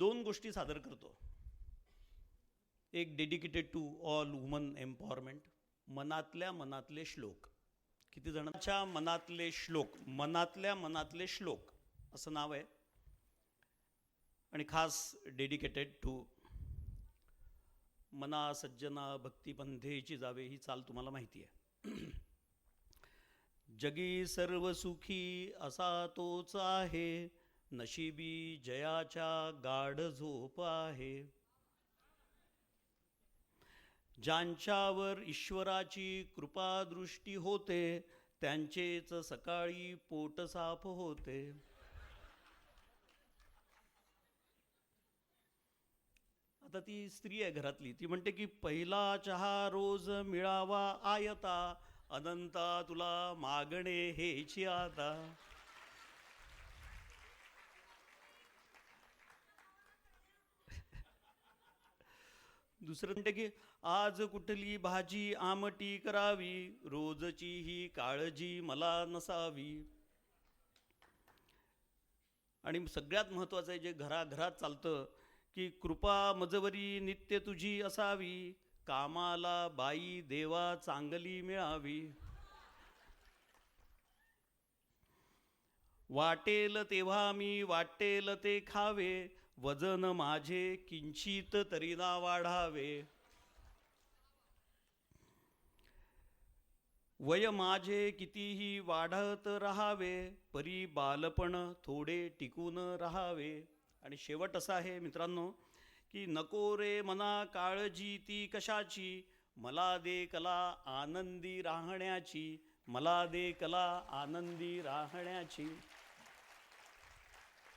दोन गोष्टी सादर करतो. एक dedicated to all woman empowerment मनातल्या मनातले श्लोक. किती जणांच्या मनातले श्लोक मनातल्या मनातले श्लोक असं नाव आहे. आणि खास डेडिकेटेड टू मना सज्जना भक्तिपंथेची जावे ही चाल तुम्हाला माहिती आहे. जगी सर्व सुखी असा तोच आहे. नशिबी जयाच्या गाढ झोप आहे. ज्यांच्यावर ईश्वराची कृपादृष्टी होते त्यांचेच सकाळी पोट साफ होते. आता ती स्त्री आहे घरातली. ती म्हणते की पहिला चहा रोज मिळावा आयता अनंता तुला मागणे हेची आता. दुसरं म्हणते की आज कुठली भाजी आमटी करावी? रोजची ही काळजी मला नसावी. आणि सगळ्यात महत्त्वाचं आहे जे घराघरात चालतं की कृपा मजवरी नित्य तुझी असावी. कामाला बाई देवा चांगली मिळावी. वाटेल तेव्हा मी वाटेल ते खावे. वजन माझे किंचित तरीला वाढावे. वय माझे कितीही वाढत राहावे परी बालपण थोडे टिकून राहावे. आणि शेवट असा आहे मित्रांनो की नको रे मना काळजी ती कशाची? मला दे कला आनंदी राहण्याची. मला दे कला आनंदी राहण्याची.